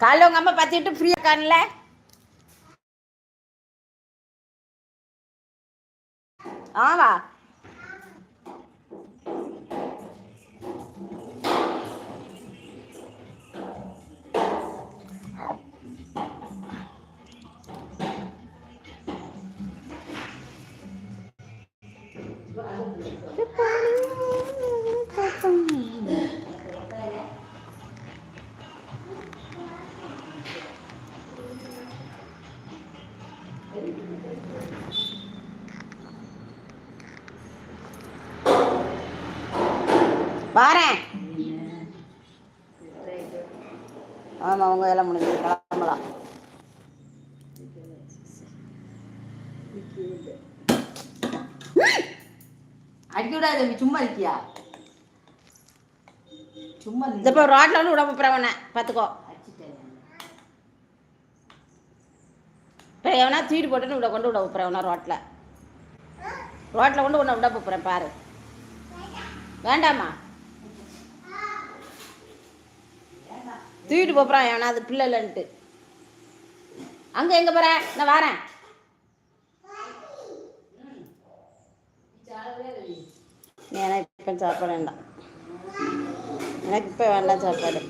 காலைல உங்கள் அம்மா பார்த்துட்டு ஃப்ரீயாக காணல ஆவா வாரேன். ஆமாம் உங்கள் வேலை முடிஞ்சு கிளம்பலாம். அடிக்க தம்பி சும்மா இருக்கியா? சும்மா இந்த இப்போ ரோட்டில் வந்து விட போகிறவன பார்த்துக்கோ. இப்போ எவனா தூக்கிட்டு போட்டுன்னு விட கொண்டு விட போகிறவனா ரோட்டில் ரோட்டில் கொண்டு உன்னை விட போகிறேன் பாரு. வேண்டாமா தூக்கிட்டு போகிறான் எவனா அது பிள்ளை இல்லைன்ட்டு அங்கே எங்கே போகிறேன் நான் வரேன். ஏன்னா இப்போ சாப்பாடு வேண்டாம். எனக்கு இப்போ வேண்டாம் சாப்பாடு.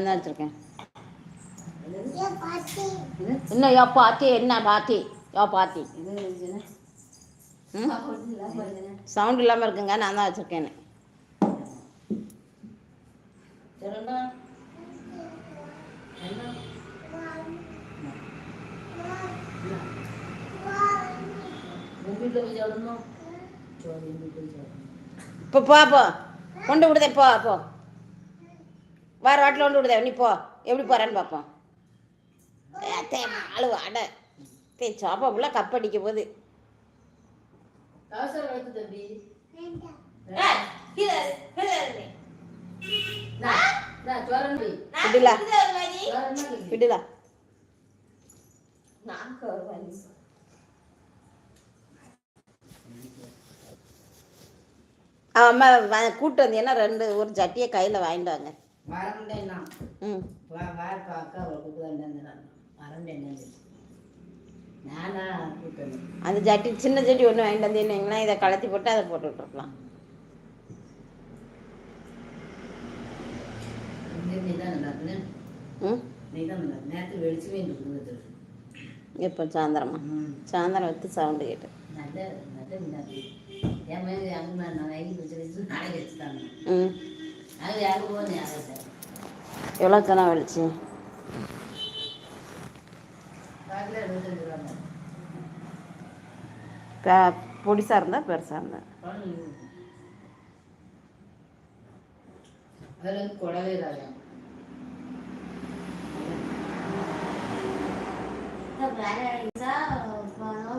நான் தான் வச்சுருக்கேன் இன்னும் யோ பாத்தி என்ன பாத்தி யோ பாத்தி சவுண்ட் இல்லாமல் இருக்குங்க நான் தான் வச்சுருக்கேன்னு இப்போ போ போ. கொண்டு விடுதே போ போ. வேற வாட்டில் கொண்டு விடுதே நீ போ. எப்படி போகிறேன்னு பார்ப்போம். ஏத்தே மாலு அட. தே சாப்பா உள்ள கப் அடிக்க போகுது. விடுலா விடுலா அம்மா கூட்டு வந்தீங்கன்னா ரெண்டு ஒரு சட்டியை கையில் வாங்கிட்டு வாங்க. வரண்டேன்னா ம். வா வா அக்கா அவளை கூப்பிட்டு வரண்டேன்னு நானா அந்த சட்டி சின்ன சட்டி ஒன்று வாங்கிட்டு வந்தீங்கன்னா இதை கலத்தி போட்டு அதை போட்டு விட்டுருக்கலாம் எப்போ சாயந்தரமா. சாயந்தரம் வச்சு சவுண்டு கேட்டு. நல்ல நல்ல என் மேலே அங்கே நான் வாங்கி வச்சு நாளைக்கு வச்சுட்டாங்க. ம். அது யாருக்கு போகணும் யாரும் எவ்வளோ தானே வெளிச்சு பொடிசாக இருந்தால் பெருசாக இருந்தா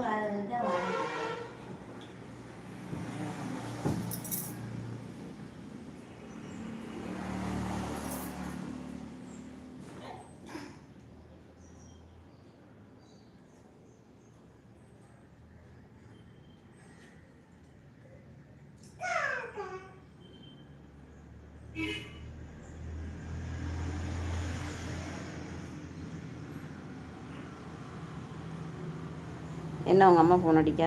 அதில் என்ன உங்கள் அம்மா ஃபோன் அடிக்க?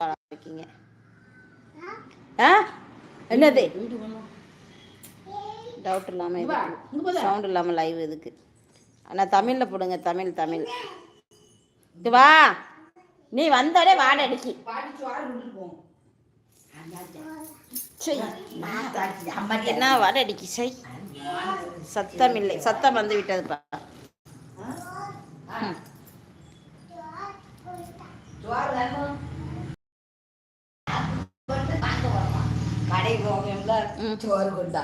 இருக்கீங்க ஆ? என்னது? டவுட் இல்லாமல் இதுக்கு. சவுண்ட் இல்லாமல் லைவ் இதுக்கு. ஆனால் தமிழில் போடுங்க தமிழ் தமிழ். இது வா. நீ வந்தோடனே வாடை அடிக்கி. பாட்டி சோறு விட்டுட்டு போவோம் சை, என்ன வாடை அடிக்கி சை சத்தம் இல்லை சத்தம் வந்து விட்டதுப்பா ம். கடைக்கு ம். சோறு கொண்டா.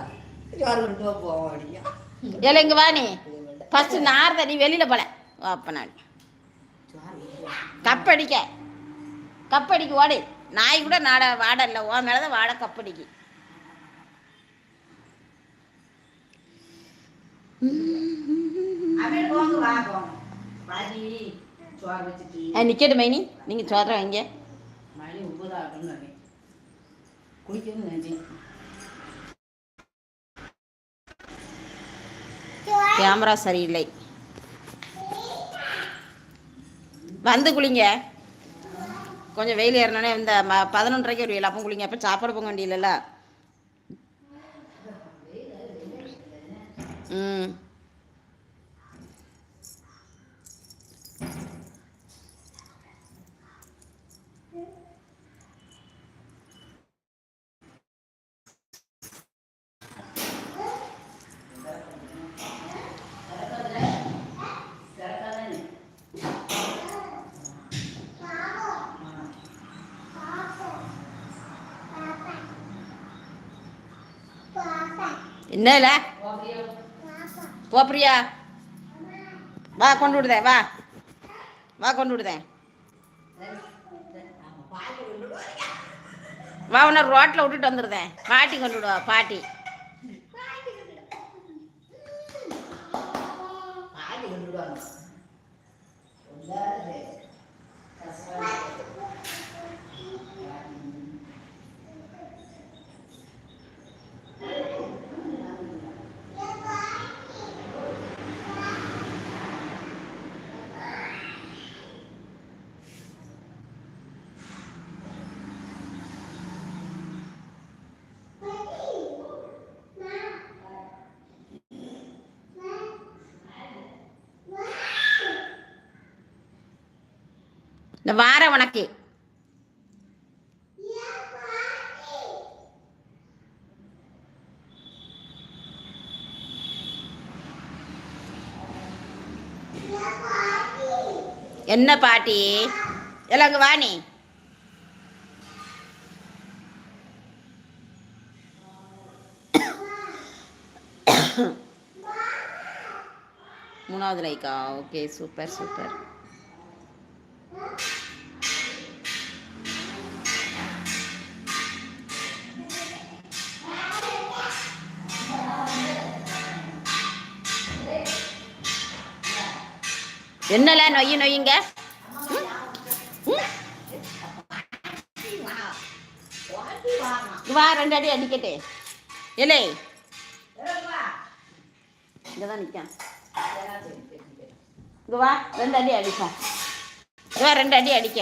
சோறு கொண்டு போவோம் இங்க வா நீ. ஃபர்ஸ்ட் நார்த நீ வெளியில போல. அப்ப நான் கப்படிக்க கப்படிக்கு ஓடு. நாய் கூட நாட வாடை இல்லை உன் மேலதான் வாடை கப்படிக்கு சோறு நிக்கட்டு மைனி. நீங்க சொல்ற வைங்க. மணி ஒன்பது ஆகணும் குளிக்கணும்னு நினைச்சேன் கேமரா சரியில்லை. வந்து குளிங்க. கொஞ்சம் வெயில் ஏறினோடனே இந்த ம- பதினொன்றரைக்கு ஒரு வெயில். அப்போ குளிங்க. அப்போ சாப்பாடு போக வேண்டியதில்ல ம். என்னல? போப்ரியா வா கொண்டு விடுதேன் வா. வா கொண்டு விடுதேன். வா உன்னை ரோட்டில் விட்டுட்டு வந்துடுதேன் பாட்டி கொண்டு விடுவா பாட்டி கொண்டு விடுவாங்க இந்த வாரம் உனக்கு. என்ன பாட்டி? எல்லாம் வாணி மூணாவது லைக்கா? Okay super super. என்னல நொய் நொய்யுங்க? வா ரெண்டு அடி அடிக்கட்டு. ஏலே இங்கே தான் நிற்கேன் இங்கே வா ரெண்டு அடி அடிப்போம் இங்கே வா ரெண்டு அடி அடிக்க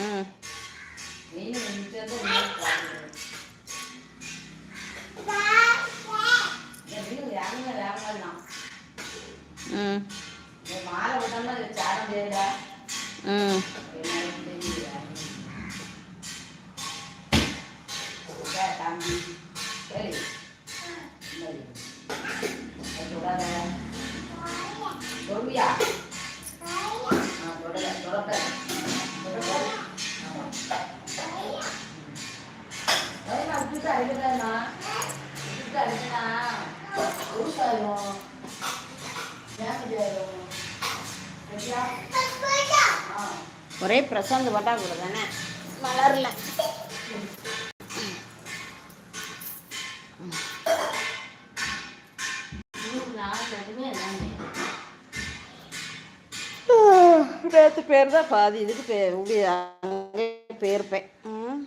ம். சாரம் தேடா ம் பிரசாந்த் பட்டா கூட தானே மலர்ல நேற்று பேர் தான் பாதி இதுக்கு பே உங்க அங்கே போயிருப்பேன் ம்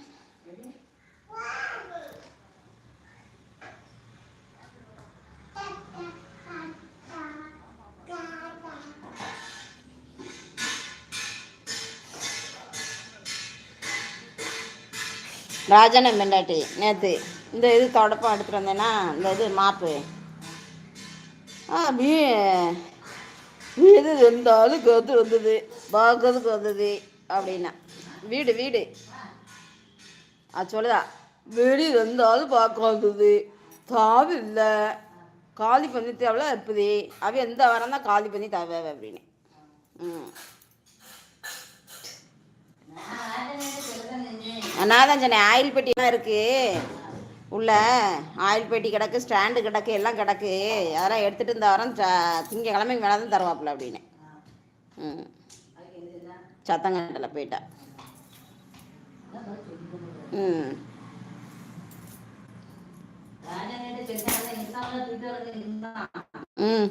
ராஜனை மெண்டாட்டி நேற்று இந்த இது தொடப்பம் எடுத்துகிட்டு வந்தேன்னா இந்த இது மாப்பு. ஆ வீ வீடு இருந்தாலும் கத்து வந்தது பார்க்கறதுக்கு வந்தது அப்படின்னா. வீடு வீடு. அது சொல்லுதா வீடு இருந்தாலும் பார்க்க வந்தது தாவு இல்லை. காலி பண்ணி தேவையில்ல இருக்குது அவ எந்த வாரம் தான் காலி பண்ணி தேவை அப்படின்னு. ம். நான் தான் சொன்னேன் ஆயில் பெட்டிலாம் இருக்குது உள்ள ஆயில் பெட்டி கிடக்கு ஸ்டாண்டு கிடக்கு எல்லாம் கிடக்கு. அதெல்லாம் எடுத்துகிட்டு இந்த வாரம் திங்கக்கிழமை மேலே தான் தருவாப்புல அப்படின்னு. ம். சத்தங்கட்டில் போயிட்டா. ம். ம்.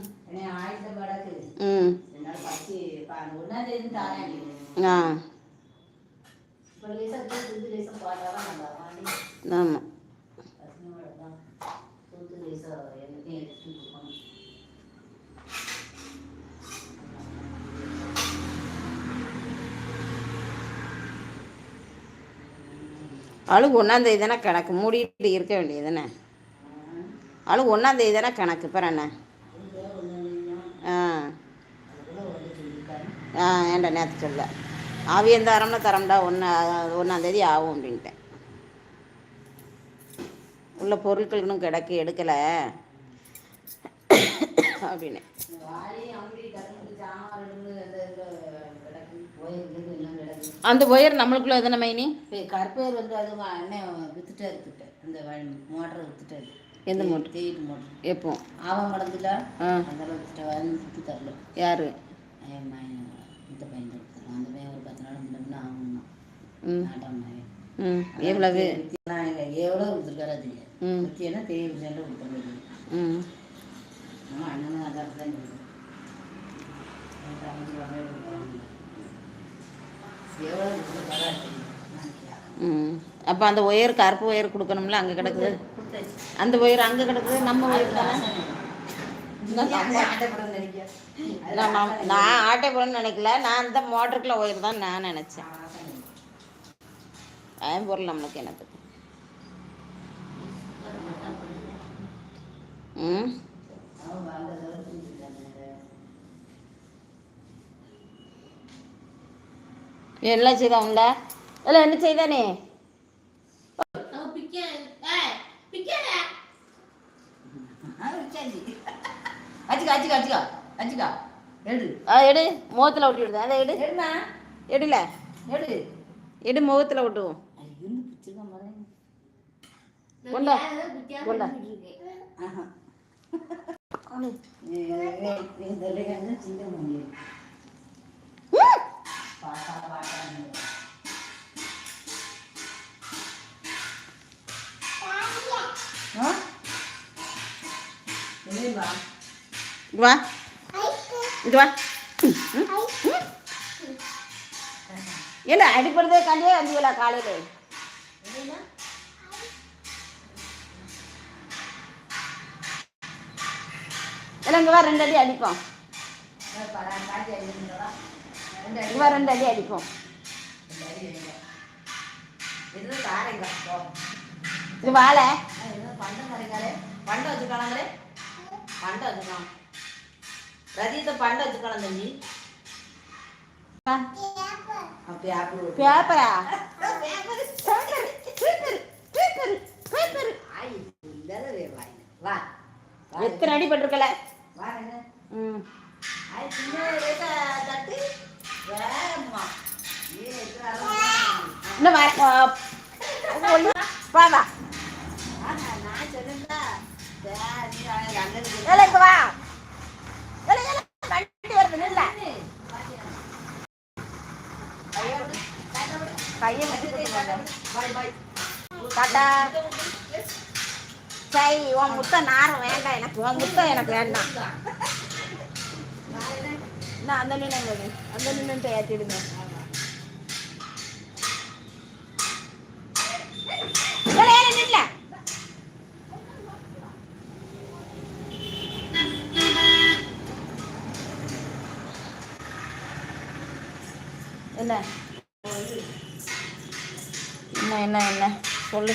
ம். ஆ. ஆமாம் அழுகு ஒன்றாந்தேதி தானே கணக்கு? மூடிட்டு இருக்க வேண்டியது தானே? அழுகு ஒன்றாந்தேதி தானே கணக்கு? என்ன? ஆ. ஆ ஏன்டா நேற்று சொல்ல. ஆவி எந்த தரம்னா தரம்டா ஒன்றா ஒன்றாந்தேதி ஆகும் அப்படின்ட்டேன். உள்ள பொருட்கள் இன்னும் கிடக்கு எடுக்கலை. அப்படின்னு. அந்த ஒயர் நம்மளுக்குள்ள எதனை மைனி? கருப்பேர் வந்து அது அண்ணன் வித்துட்டே இருக்கிட்ட இந்த மோட்டரை வித்துட்டாரு. எந்த மோட்டர்? தேயிட்டு மோட்டர். எப்போ? அவன் கடந்துல அதெல்லாம் வித்துட்ட வந்து சுற்றி தரல யார் இந்த பையன் கொடுத்துருக்கான் அந்த பையன் ஒரு பத்து நாள் முன்னாடி ஆகணும் எவ்வளவு? எவ்வளோ கொடுத்துருக்காரு அது ம். கொடுத்துருக்காரு அண்ணனும் தான். எவ்வளோ கொடுத்துருக்காரா அப்போ அந்த ஒயர் கருப்பு ஒயர் கொடுக்கணும்ல அங்கே கிடக்குது? அந்த ஒயர் அங்கே கிடக்குது? நம்ம ஒயர் தானே? நான் நான் நான் ஆட்டைப்புறம்னு நினைக்கல. நான் அந்த மோட்டருக்குள்ள ஒயர் தான் நான் நினச்சேன். அதன் பொருள் நம்மளுக்கு எனக்கு ம்? என்ன செய்தான் உள்ள இல்லை என்ன செய்தானே எடு. ஆ எடு. முகத்தில் ஒட்டி விடுது அதை எடு. எடுமா எடுல. எடு. எடு முகத்தில் ஒட்டுவோம் இருந்து பிடிச்சிருக்க மாதிரி கொண்டா கொண்டா ஆஹா இந்த வந்து சின்ன முடியும் பாட்டா பாட்டா ஆ இல்லையா இங்க வா இங்க வா இல்லை அடிப்படுறதே கண்டியே அஞ்சுங்களா காலையில் இல்லை இங்கே வா ரெண்டு அடி அடிப்போம் இங்கே வா ரெண்டு அடி அடிப்போம் இது வாழை பண்டம் வச்சுக்கலாங்களே பண்டம் வச்சுக்கலாம் ரதியத்தை பண்டம் வச்சுக்கலாம் தம்பி பேப்பரா எத்தனை அடி பட்டிருக்கல வா என்ன ம் ஆய் சின்ன லேசா தட்டு வேகமா ஏ இருக்கிற இன்னும் வர ஒன்று பாவா நான் சொன்னா அண்ணனுக்கு ஏலே இங்க வா ஏலே ஏலே வண்டி வருது நில்ல கையை பாய் பாய் டாட்டா சரி உன் முத்தம் நாரம் வேண்டாம் எனக்கு உன் முத்தம் எனக்கு வேண்டாம். நான் அந்த நின்று அந்த நின்று ஏற்றிடுங்க என்ன? என்ன என்ன என்ன? சொல்லு.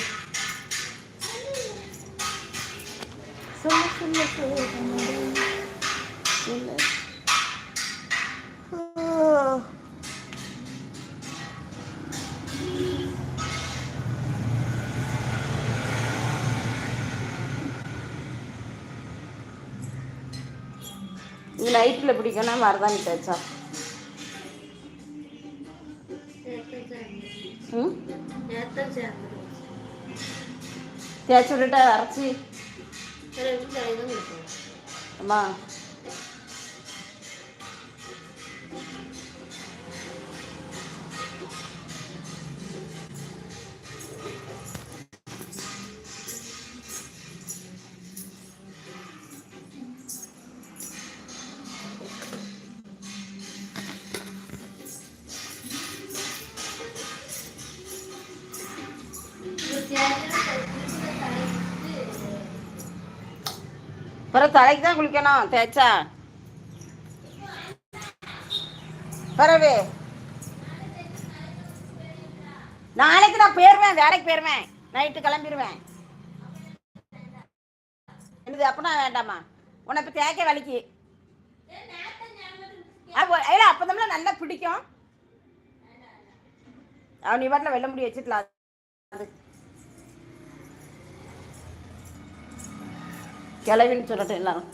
இது நைட்டில் பிடிக்கணும் மருதாணி தேய்ச்சா ம்? தேய்ச்சி விட்டுட்டு அரைச்சி. அம்மா. தலைக்கு தான் குளிக்கணும் தேய்ச்சா? பரவே நாளைக்கு நான் போயிடுவேன் வேலைக்கு போயிடுவேன் நைட்டு கிளம்பிடுவேன் என்னது அப்படின்னா வேண்டாமா? உன்னை இப்போ தேய்க்க வலிக்கு. அப்போ இல்லை அப்போ தான் நல்லா பிடிக்கும். அவன் நீ பாட்டில் வெள்ள முடி வச்சுக்கலாம் அது. கிளவின்னு சொல்லட்டும் எல்லாரும்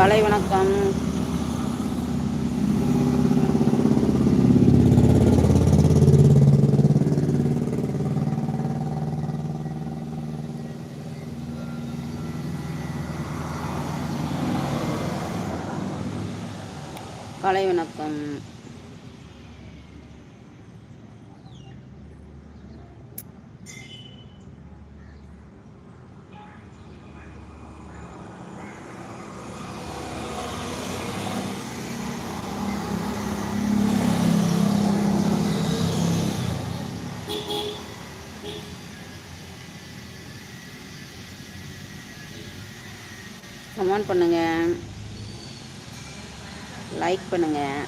காலை வணக்கம் காலை வணக்கம் கமெண்ட் பண்ணுங்கள் லைக் பண்ணுங்கள்